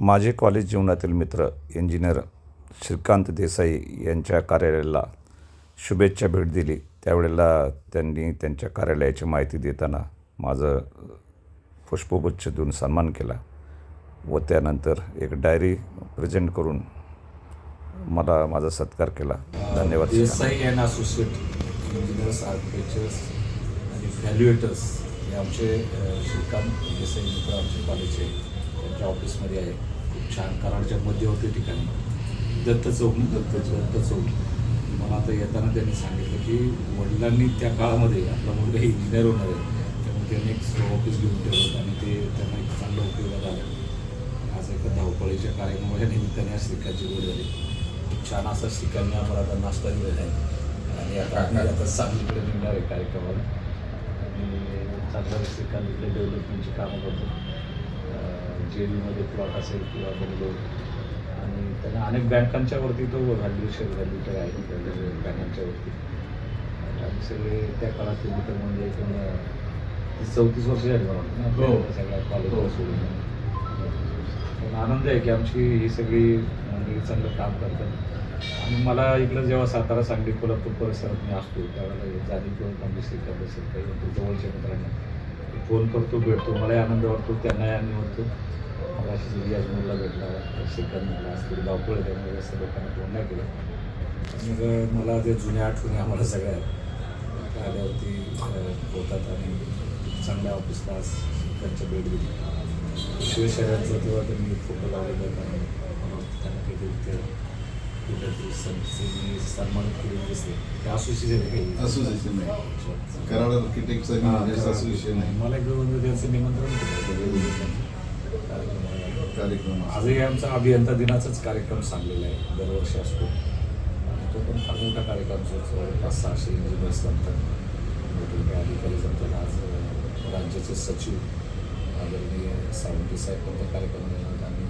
माझे कॉलेज जीवनातील मित्र इंजिनियर श्रीकांत देसाई यांच्या कार्यालयाला शुभेच्छा भेट दिली. त्यावेळेला त्यांनी त्यांच्या कार्यालयाची माहिती देताना माझं पुष्पगुच्छ देऊन सन्मान केला व त्यानंतर एक डायरी प्रेझेंट करून मला माझा सत्कार केला. धन्यवाद Desai and associate engineers architectures आणि व्हॅल्युएटर्स हे आमचे श्रीकांत देसाई मित्र आमचे कॉलेज त्या ऑफिसमध्ये आहे. खूप छान कराडच्या मध्यवर्ती ठिकाणी. दत्त चौक ना दत्त दत्त चौक. मला आता येताना त्यांनी सांगितलं की वडिलांनी त्या काळामध्ये आपला मुलगा इंजिनियर होणार आहे त्यामुळे त्यांनी एक ऑफिस घेऊन ठेवलं आणि ते त्यांना एक चांगलं उपयोगात आलं. आज एका धावपळीच्या कार्यक्रमाच्या निमित्ताने आज श्रीकांची गोड झाली. खूप छान असा श्रीकांनी आम्हाला आता नाश्ता दिलेला आहे. आणि आता आम्ही आता सांगलीकडे निघणार आहे कार्यक्रमाला. आणि चांगल्या श्रीकांत इथले डेव्हलपमेंटची कामं करतो. जेलमध्ये प्लॉट असेल किंवा बंगलो आणि त्यांना अनेक बँकांच्या वरती तो व्हॅल्युएशन व्हॅल्युटर आहे व्हॅल्यू बँकांच्या वरती. आणि आम्ही सगळे त्या काळातले मित्र म्हणजे एकूण चौतीस वर्ष झाली मला हो. सगळ्या कॉलेजला सोडून. पण आनंद आहे की आमची ही सगळी मंडळी चांगलं काम करतात. आणि मला इकडं जेव्हा सातारा सांगली कोल्हापूर परिसरात मी असतो त्यावेळेला जाणीव करून आमची श्रीकांत असेल काही जवळच्या मित्रांना. फोन करतो भेटतो. मलाही आनंद वाटतो त्यांनाही आनंद वाटतो. मला अशी रियाज भेटला. श्रीकांत म्हटला असतील थोडी धावपळ त्यामुळे जास्त लोकांना फोन नाही केला. मग मला ते जुन्या आठवणी आम्हाला सगळ्या आल्यावरती होतात आणि चांगल्या ऑफिसला त्यांच्या भेट दिली. शिवशहरांचा तेव्हा त्यांनी फोटो लावलेला त्यांना काहीतरी ते असोसिएशन आहे कराड असोसिएशन आहे मला त्यांचं निमंत्रण. कार्यक्रम आजही आमचा अभियंता दिनाचाच कार्यक्रम सांगलेला आहे. दरवर्षी असतो. आणि तो पण फार मोठा कार्यक्रम असतो. पाच सहाशे इंजिनियर्स जमतात. मोठे अधिकारी जमतात. आज राज्याचे सचिव आदरणीय सावंती साहेब पण त्या कार्यक्रमाला येणार आणि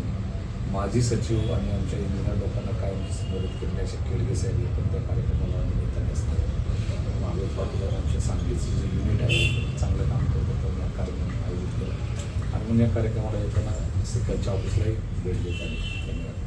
माजी सचिव आणि आमच्या इंजिनियर लोकांना काय मदत करण्याचे केळगे साहेब हे पण त्या कार्यक्रमाला निमित्ताने असतात मागे पाटील आमच्या सांगलीचं जे युनिट आहे चांगलं काम करतं त्यांनी कार्यक्रम आयोजित केला. आणि मग या कार्यक्रमाला येताना सिकलच्या ऑफिसलाही भेट देत आली. धन्यवाद.